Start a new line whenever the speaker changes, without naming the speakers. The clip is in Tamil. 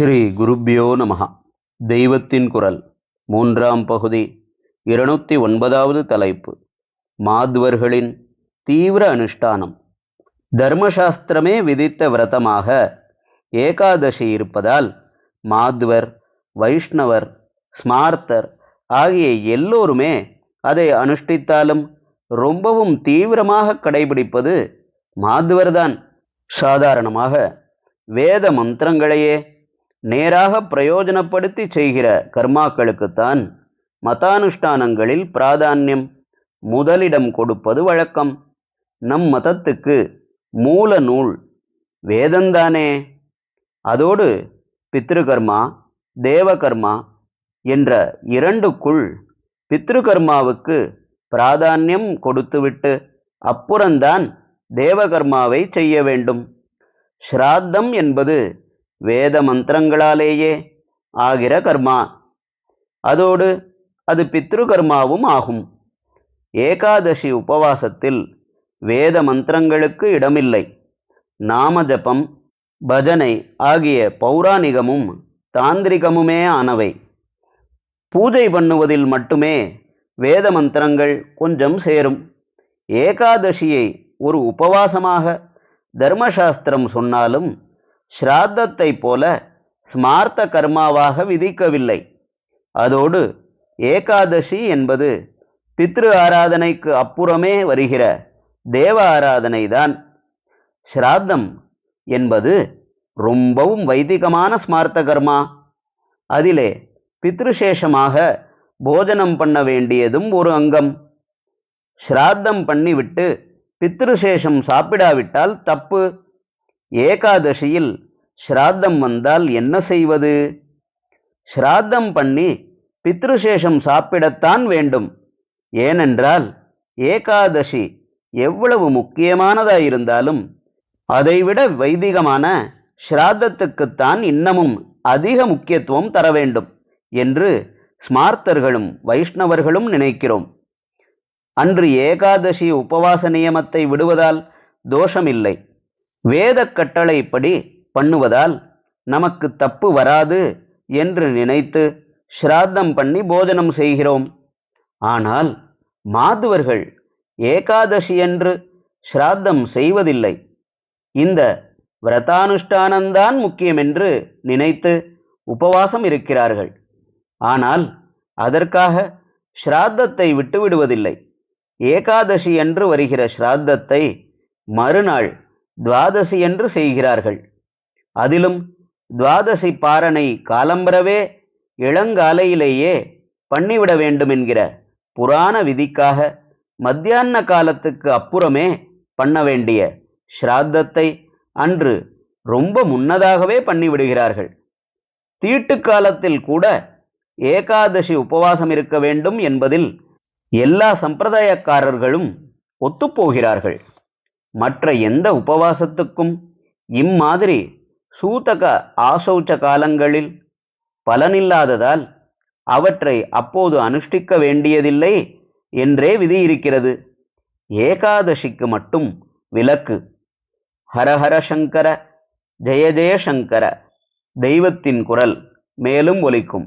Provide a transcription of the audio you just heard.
ஸ்ரீ குருப்பியோ நமஹ. தெய்வத்தின் குரல் மூன்றாம் பகுதி இருநூத்தி ஒன்பதாவது தலைப்பு. மாத்வர்களின் தீவிர அனுஷ்டானம். தர்மசாஸ்திரமே விதித்த விரதமாக ஏகாதசி இருப்பதால் மாத்வர் வைஷ்ணவர் ஸ்மார்த்தர் ஆகிய எல்லோருமே அதை அனுஷ்டித்தாலும் ரொம்பவும் தீவிரமாக கடைபிடிப்பது மாத்வர்தான். சாதாரணமாக வேத மந்திரங்களையே நேராக பிரயோஜனப்படுத்தி செய்கிற கர்மாக்களுக்குத்தான் மதானுஷ்டானங்களில் பிராதானியம் முதலிடம் கொடுப்பது வழக்கம். நம் மதத்துக்கு மூல நூல் வேதந்தானே. அதோடு பித்ருகர்மா தேவகர்மா என்ற இரண்டுக்குள் பித்ருகர்மாவுக்கு பிராதானியம் கொடுத்துவிட்டு அப்புறம்தான் தேவகர்மாவை செய்ய வேண்டும். ஸ்ராத்தம் என்பது வேத மந்திரங்களாலேயே ஆகிற கர்மா. அதோடு அது பித்ருகர்மாவும் ஆகும். ஏகாதசி உபவாசத்தில் வேத மந்திரங்களுக்கு இடமில்லை. நாம ஜபம் பஜனை ஆகிய பௌராணிகமும் தாந்திரிகமுமே ஆனவை. பூஜை பண்ணுவதில் மட்டுமே வேத மந்திரங்கள் கொஞ்சம் சேரும். ஏகாதசியை ஒரு உபவாசமாக தர்மசாஸ்திரம் சொன்னாலும் ஸ்ராத்தத்தை போல ஸ்மார்த்த கர்மாவாக விதிக்கவில்லை. அதோடு ஏகாதசி என்பது பித்ரு ஆராதனைக்கு அப்புறமே வருகிற தேவ ஆராதனைதான். ஸ்ராத்தம் என்பது ரொம்பவும் வைதிகமான ஸ்மார்த்த கர்மா. அதிலே பித்ருசேஷமாக போஜனம் பண்ண வேண்டியதும் ஒரு அங்கம். ஸ்ராத்தம் பண்ணிவிட்டு பித்ருசேஷம் சாப்பிடாவிட்டால் தப்பு. ஏகாதசியில் ஸ்ராத்தம் வந்தால் என்ன செய்வது? ஸ்ராத்தம் பண்ணி பித்ருசேஷம் சாப்பிடத்தான் வேண்டும். ஏனென்றால் ஏகாதசி எவ்வளவு முக்கியமானதாயிருந்தாலும் அதைவிட வைதிகமான ஸ்ராத்தத்துக்குத்தான் இன்னமும் அதிக முக்கியத்துவம் தர வேண்டும் என்று ஸ்மார்த்தர்களும் வைஷ்ணவர்களும் நினைக்கிறோம். அன்று ஏகாதசி உபவாச நியமத்தை விடுவதால் தோஷமில்லை. வேத கட்டளைப்படி பண்ணுவதால் நமக்கு தப்பு வராது என்று நினைத்து ஸ்ராத்தம் பண்ணி போஜனம் செய்கிறோம். ஆனால் மாதுவர்கள் ஏகாதசியன்று ஸ்ராத்தம் செய்வதில்லை. இந்த விரதானுஷ்டானந்தான் முக்கியமென்று நினைத்து உபவாசம் இருக்கிறார்கள். ஆனால் அதற்காக ஸ்ராத்தத்தை விட்டுவிடுவதில்லை. ஏகாதசி என்று வருகிற ஸ்ராத்தத்தை மறுநாள் துவாதசி என்று செய்கிறார்கள். அதிலும் துவாதசி பாரனை காலம்பரவே இளங்காலையிலேயே பண்ணிவிட வேண்டும் என்கிற புராண விதிக்காக மத்தியான காலத்துக்கு அப்புறமே பண்ண வேண்டிய ஸ்ராத்தத்தை அன்று ரொம்ப முன்னதாகவே பண்ணிவிடுகிறார்கள். தீட்டு காலத்தில் கூட ஏகாதசி உபவாசம் இருக்க வேண்டும் என்பதில் எல்லா சம்பிரதாயக்காரர்களும் ஒத்துப்போகிறார்கள். மற்ற எந்த உபவாசத்துக்கும் இம்மாதிரி சூதக ஆசௌச்ச காலங்களில் பலனில்லாததால் அவற்றை அப்போது அனுஷ்டிக்க வேண்டியதில்லை என்றே விதி இருக்கிறது. ஏகாதசிக்கு மட்டும் விலக்கு ஹரஹர சங்கர ஜெய ஜெய சங்கர தெய்வத்தின் குரல் மேலும் ஒலிக்கும்.